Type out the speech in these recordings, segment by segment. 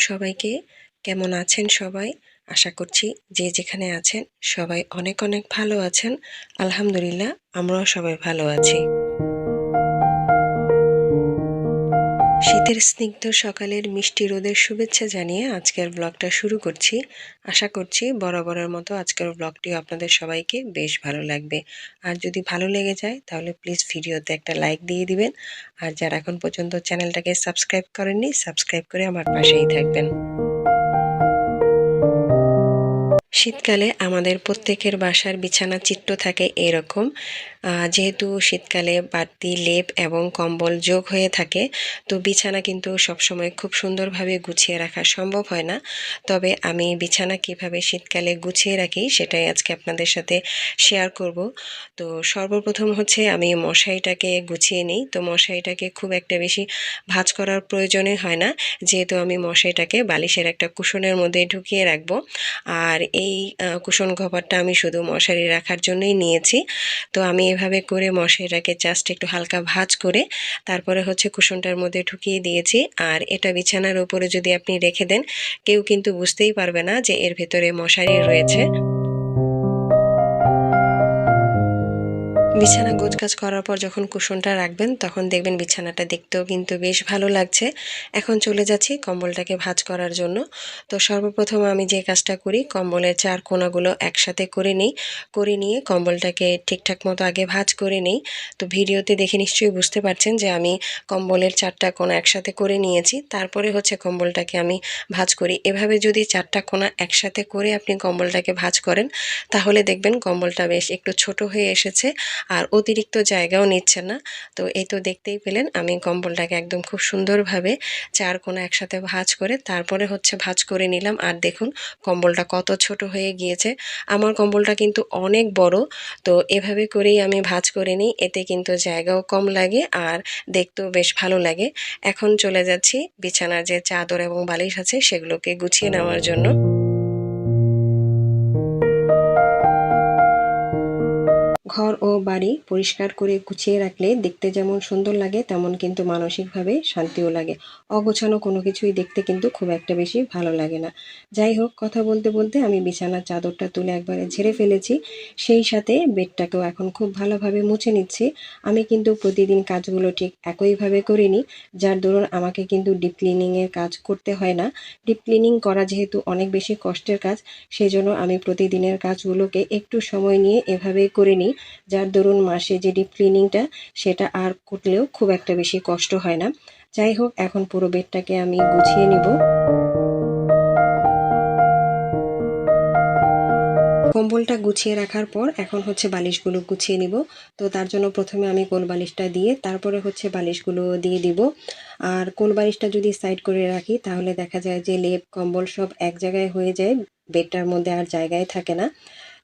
সবাইকে। কেমন আছেন সবাই? আশা করছি যে যেখানে আছেন সবাই অনেক অনেক ভালো আছেন। আলহামদুলিল্লাহ, আমরাও সবাই ভালো আছি। শীতের স্নিগ্ধ সকালের মিষ্টি রোদের শুভেচ্ছা জানিয়ে আজকের ব্লগটা শুরু করছি। আশা করছি বরাবরের মতো আজকের ব্লগটি আপনাদের সবাইকে বেশ ভালো লাগবে। আর যদি ভালো লেগে যায়, তাহলে প্লিজ ভিডিওতে একটা লাইক দিয়ে দিবেন। আর যারা এখন পর্যন্ত চ্যানেলটাকে সাবস্ক্রাইব করেননি সাবস্ক্রাইব করে আমার পাশেই থাকবেন। শীতকালে আমাদের প্রত্যেকের বাসার বিছানা চিত্র থাকে এরকম। যেহেতু শীতকালে বাড়তি লেপ এবং কম্বল যোগ হয়ে থাকে, তো বিছানা কিন্তু সবসময় খুব সুন্দরভাবে গুছিয়ে রাখা সম্ভব হয় না। তবে আমি বিছানা কীভাবে শীতকালে গুছিয়ে রাখি সেটাই আজকে আপনাদের সাথে শেয়ার করব। তো সর্বপ্রথম হচ্ছে আমি মশারিটাকে গুছিয়ে নিই। তো মশারিটাকে খুব একটা বেশি ভাজ করার প্রয়োজনে হয় না। যেহেতু আমি মশারিটাকে বালিশের একটা কুশনের মধ্যে ঢুকিয়ে রাখব। আর এই কুশন কভারটা আমি শুধু মশারি রাখার জন্যই নিয়েছি। তো আমি এভাবে করে মশারিটাকে জাস্ট একটু হালকা ভাজ করে তারপরে হচ্ছে কুশনটার মধ্যে ঢুকিয়ে দিয়েছি। আর এটা বিছানার উপরে যদি আপনি রেখে দেন, কেউ কিন্তু বুঝতেই পারবে না যে এর ভেতরে মশারি রয়েছে। বিছানা গোছগাছ করার পর যখন কুশনটা রাখবেন, তখন দেখবেন বিছানাটা দেখতেও কিন্তু বেশ ভালো লাগছে। এখন চলে যাচ্ছি কম্বলটাকে ভাজ করার জন্য। তো সর্বপ্রথম আমি যে কাজটা করি, কম্বলের চার কোনাগুলো একসাথে করে নিই। করে নিয়ে কম্বলটাকে ঠিকঠাক মতো আগে ভাজ করে নিই। তো ভিডিওতে দেখে নিশ্চয়ই বুঝতে পারছেন যে আমি কম্বলের চারটা কোনা একসাথে করে নিয়েছি। তারপরে হচ্ছে কম্বলটাকে আমি ভাজ করি। এভাবে যদি চারটা কোনা একসাথে করে আপনি কম্বলটাকে ভাজ করেন, তাহলে দেখবেন কম্বলটা বেশ একটু ছোট হয়ে এসেছে। আর অতিরিক্ত জায়গাও নিচ্ছে না। তো এই তো দেখতেই পেলেন, আমি কম্বলটাকে একদম খুব সুন্দরভাবে চার কোনা একসাথে ভাজ করে তারপরে হচ্ছে ভাজ করে নিলাম। আর দেখুন, কম্বলটা কত ছোট হয়ে গিয়েছে। আমার কম্বলটা কিন্তু অনেক বড়, তো এভাবে করেই আমি ভাজ করে নিই। এতে কিন্তু জায়গাও কম লাগে আর দেখতেও বেশ ভালো লাগে। এখন চলে যাচ্ছি বিছানার যে চাদর এবং বালিশ আছে সেগুলোকে গুছিয়ে নেওয়ার জন্য। ঘর ও বাড়ি পরিষ্কার করে গুছিয়ে রাখলে দেখতে যেমন সুন্দর লাগে, তেমন কিন্তু মানসিকভাবে শান্তিও লাগে। অগোছানো কোনো কিছুই দেখতে কিন্তু খুব একটা বেশি ভালো লাগে না। যাই হোক, কথা বলতে বলতে আমি বিছানার চাদরটা তুলে একবারে ঝেড়ে ফেলেছি। সেই সাথে বেডটাকেও এখন খুব ভালোভাবে মুছে নিচ্ছি। আমি কিন্তু প্রতিদিন কাজগুলো ঠিক একইভাবে করিনি, যার দরুন আমাকে কিন্তু ডিপ ক্লিনিংয়ের কাজ করতে হয় না। ডিপ ক্লিনিং করা যেহেতু অনেক বেশি কষ্টের কাজ সেই জন্য আমি প্রতিদিনের কাজগুলোকে একটু সময় নিয়ে এভাবেই করে নিই। যার দরুন মাসে যে ডিপ ক্লিনিংটা সেটা আর করলেও খুব একটা বেশি কষ্ট হয় না। যাই হোক, এখন পুরো বেডটাকে আমি গুছিয়ে নিব। কম্বলটা গুছিয়ে রাখার পর এখন হচ্ছে বালিশগুলো গুছিয়ে নিব। তো তার জন্য প্রথমে আমি কোল বালিশটা দিয়ে, তারপরে হচ্ছে বালিশগুলো দিয়ে দিব। আর কোল বালিশটা যদি সাইড করে রাখি, তাহলে দেখা যায় যে লেপ, কম্বল সব এক জায়গায় হয়ে যায়, বেডটার মধ্যে আর জায়গায় থাকে না।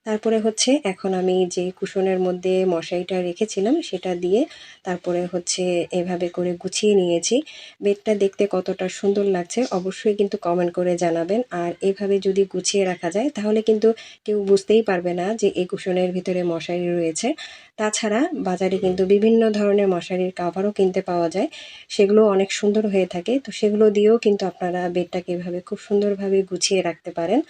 তারপরে হচ্ছে এখন আমি যে কুশনের মধ্যে মশারিটা রেখেছিলাম সেটা দিয়ে তারপরে হচ্ছে এভাবে করে গুছিয়ে নিয়েছি। বেডটা দেখতে কতটা সুন্দর লাগছে অবশ্যই কিন্তু কমেন্ট করে জানাবেন। আর এভাবে যদি গুছিয়ে রাখা যায় তাহলে কিন্তু কেউ বুঝতেই পারবে না যে এই কুশনের ভিতরে মশারি রয়েছে। তাছাড়া বাজারে কিন্তু বিভিন্ন ধরনের মশারির কাভারও কিনতে পাওয়া যায়। সেগুলো অনেক সুন্দর হয়ে থাকে। তো সেগুলো দিয়েও কিন্তু আপনারা বেডটাকে এভাবে খুব সুন্দরভাবে গুছিয়ে রাখতে পারেন।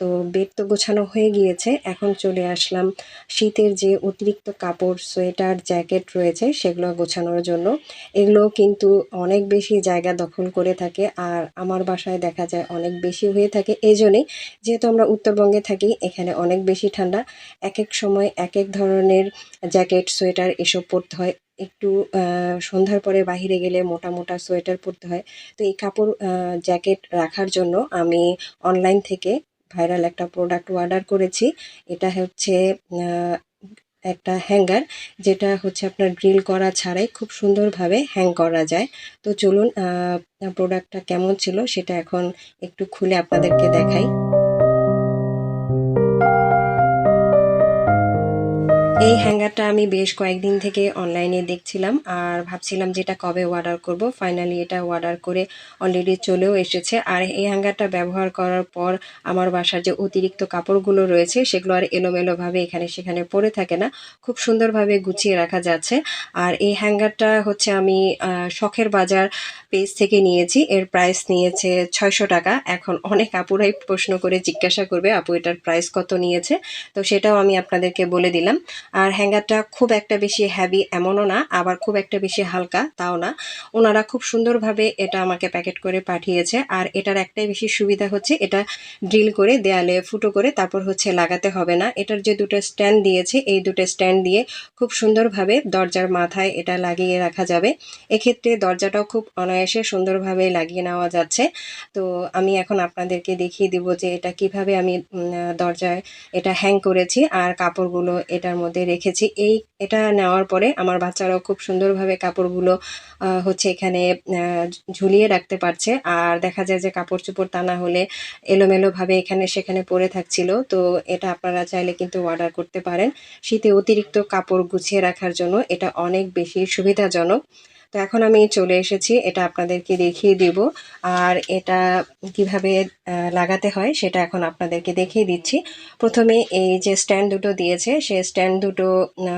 তো বেড তো গোছানো হয়ে গিয়েছে। এখন চলে আসলাম শীতের যে অতিরিক্ত কাপড়, সোয়েটার, জ্যাকেট রয়েছে সেগুলো গোছানোর জন্য। এগুলো কিন্তু অনেক বেশি জায়গা দখল করে থাকে আর আমার বাসায় দেখা যায় অনেক বেশি হয়ে থাকে। এই জন্যেই যেহেতু আমরা উত্তরবঙ্গে থাকি, এখানে অনেক বেশি ঠান্ডা। এক এক সময় এক এক ধরনের জ্যাকেট, সোয়েটার এসব পরতে হয়। একটু সন্ধ্যার পরে বাহিরে গেলে মোটা মোটা সোয়েটার পরতে হয়। তো এই কাপড় জ্যাকেট রাখার জন্য আমি অনলাইন থেকে ভাইরাল একটা প্রোডাক্ট অর্ডার করেছি। এটা হচ্ছে একটা হ্যাঙ্গার যেটা হচ্ছে আপনার ড্রিল করা ছাড়াই খুব সুন্দরভাবে হ্যাং করা যায়। তো চলুন প্রোডাক্টটা কেমন ছিল সেটা এখন একটু খুলে আপনাদেরকে দেখাই। এই হ্যাঙ্গারটা আমি বেশ কয়েকদিন থেকে অনলাইনে দেখছিলাম আর ভাবছিলাম যেটা কবে অর্ডার করব। ফাইনালি এটা অর্ডার করে অলরেডি চলেও এসেছে। আর এই হ্যাঙ্গারটা ব্যবহার করার পর আমার বাসার যে অতিরিক্ত কাপড়গুলো রয়েছে, সেগুলো আর এলোমেলোভাবে এখানে সেখানে পড়ে থাকে না। খুব সুন্দরভাবে গুছিয়ে রাখা যাচ্ছে। আর এই হ্যাঙ্গারটা হচ্ছে আমি শখের বাজার পেজ থেকে নিয়েছি। এর প্রাইস নিয়েছে ছয়শো টাকা। এখন অনেক আপুরাই প্রশ্ন করে জিজ্ঞাসা করবে, আপু এটার প্রাইস কত নিয়েছে? তো সেটাও আমি আপনাদেরকে বলে দিলাম। আর হ্যাঙ্গারটা খুব একটা বেশি হ্যাভি এমনও না, আবার খুব একটা বেশি হালকা তাও না। ওনারা খুব সুন্দরভাবে এটা আমাকে প্যাকেট করে পাঠিয়েছে, আর এটার একটাই বেশি সুবিধা হচ্ছে, এটা ড্রিল করে দেয়ালে ফুটো করে তারপর হচ্ছে লাগাতে হবে না। এটার যে দুটো স্ট্যান্ড দিয়েছে, এই দুটো স্ট্যান্ড দিয়ে খুব সুন্দরভাবে দরজার মাথায় এটা লাগিয়ে রাখা যাবে। এক্ষেত্রে দরজাটাও খুব অনায়াসে সুন্দরভাবে লাগিয়ে নেওয়া যাচ্ছে। তো আমি এখন আপনাদেরকে দেখিয়ে দিব যে এটা কীভাবে আমি দরজায় এটা হ্যাং করেছি, আর কাপড়গুলো এটার মধ্যে রেখেছি। এই, এটা নেওয়ার পরে আমার বাচ্চারাও খুব সুন্দরভাবে কাপড়গুলো হচ্ছে এখানে ঝুলিয়ে রাখতে পারছে। আর দেখা যায় যে কাপড় চোপড় না হলে এলোমেলোভাবে এখানে সেখানে পরে থাকছিল। তো এটা আপনারা চাইলে কিন্তু অর্ডার করতে পারেন। শীতে অতিরিক্ত কাপড় গুছিয়ে রাখার জন্য এটা অনেক বেশি সুবিধাজনক। তো এখন আমি চলে এসেছি, এটা আপনাদেরকে দেখিয়ে দিব। আর এটা কীভাবে লাগাতে হয় সেটা এখন আপনাদেরকে দেখিয়ে দিচ্ছি। প্রথমে এই যে স্ট্যান্ড দুটো দিয়েছে সে স্ট্যান্ড দুটো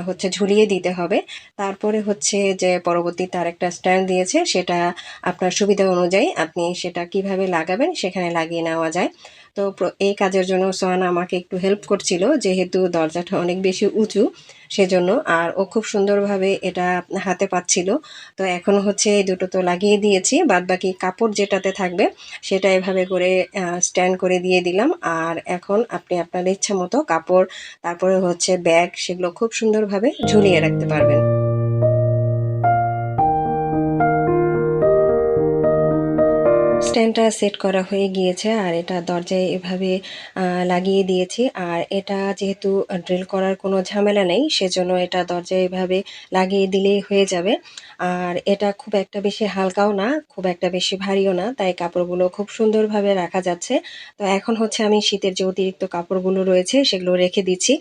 হচ্ছে ঝুলিয়ে দিতে হবে। তারপরে হচ্ছে যে পরবর্তী তার একটা স্ট্যান্ড দিয়েছে, সেটা আপনার সুবিধা অনুযায়ী আপনি সেটা কীভাবে লাগাবেন সেখানে লাগিয়ে নেওয়া যায়। তো এই কাজের জন্য সোহানা আমাকে একটু হেল্প করছিল, যেহেতু দরজাটা অনেক বেশি উঁচু সেজন্য, আর ও খুব সুন্দরভাবে এটা হাতে পাচ্ছিল। তো এখন হচ্ছে এই দুটো তো লাগিয়ে দিয়েছি বাদ বাকি কাপড় যেটাতে থাকবে সেটা এভাবে করে স্ট্যান্ড করে দিয়ে দিলাম। আর এখন আপনি আপনার ইচ্ছা মতো কাপড়, তারপরে হচ্ছে ব্যাগ সেগুলো খুব সুন্দরভাবে ঝুলিয়ে রাখতে পারবেন। স্ট্যান্ডটা সেট করা হয়ে গিয়েছে আর এটা দরজায় এভাবে লাগিয়ে দিয়েছি। আর এটা যেহেতু ড্রিল করার কোনো ঝামেলা নেই, সেজন্য এটা দরজায় এভাবে লাগিয়ে দিলেই হয়ে যাবে। আর এটা খুব একটা বেশি হালকাও না, খুব একটা বেশি ভারীও না, তাই কাপড়গুলো খুব সুন্দরভাবে রাখা যাচ্ছে। তো এখন হচ্ছে আমি শীতের যে অতিরিক্ত কাপড়গুলো রয়েছে, সেগুলো রেখে দিচ্ছি।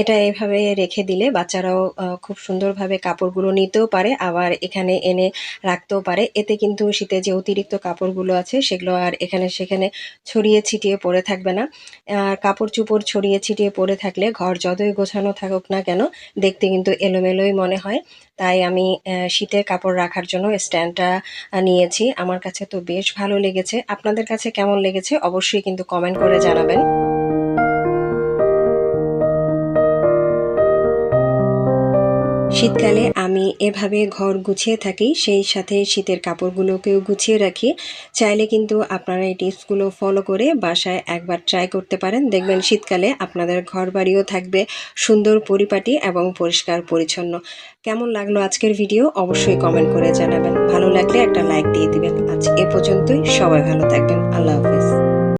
এটা এভাবে রেখে দিলে বাচ্চারাও খুব সুন্দরভাবে কাপড়গুলো নিতেও পারে, আবার এখানে এনে রাখতেও পারে। এতে কিন্তু শীতে যে অতিরিক্ত কাপড়গুলো আছে সেগুলো আর এখানে সেখানে ছড়িয়ে ছিটিয়ে পড়ে থাকবে না। আর কাপড় চুপড় ছড়িয়ে ছিটিয়ে পড়ে থাকলে, ঘর যতই গোছানো থাকুক না কেন, দেখতে কিন্তু এলোমেলোই মনে হয়। তাই আমি শীতে শীতের কাপড় রাখার জন্য স্ট্যান্ডটা নিয়েছি। আমার কাছে তো বেশ ভালো লেগেছে। আপনাদের কাছে কেমন লেগেছে, অবশ্যই কিন্তু কমেন্ট করে জানাবেন। শীতকালে আমি এভাবে ঘর গুছিয়ে থাকি, সেই সাথে শীতের কাপড়গুলোকেও গুছিয়ে রাখি। চাইলে কিন্তু আপনারা এই টিপসগুলো ফলো করে বাসায় একবার ট্রাই করতে পারেন। দেখবেন শীতকালে আপনাদের ঘর বাড়িও থাকবে সুন্দর পরিপাটি এবং পরিষ্কার পরিচ্ছন্ন। কেমন লাগল আজকের ভিডিও অবশ্যই কমেন্ট করে জানাবেন। ভালো লাগলে একটা লাইক দিয়ে দিবেন। আজ এ পর্যন্তই। সবাই ভালো থাকবেন। আল্লাহ হাফিজ।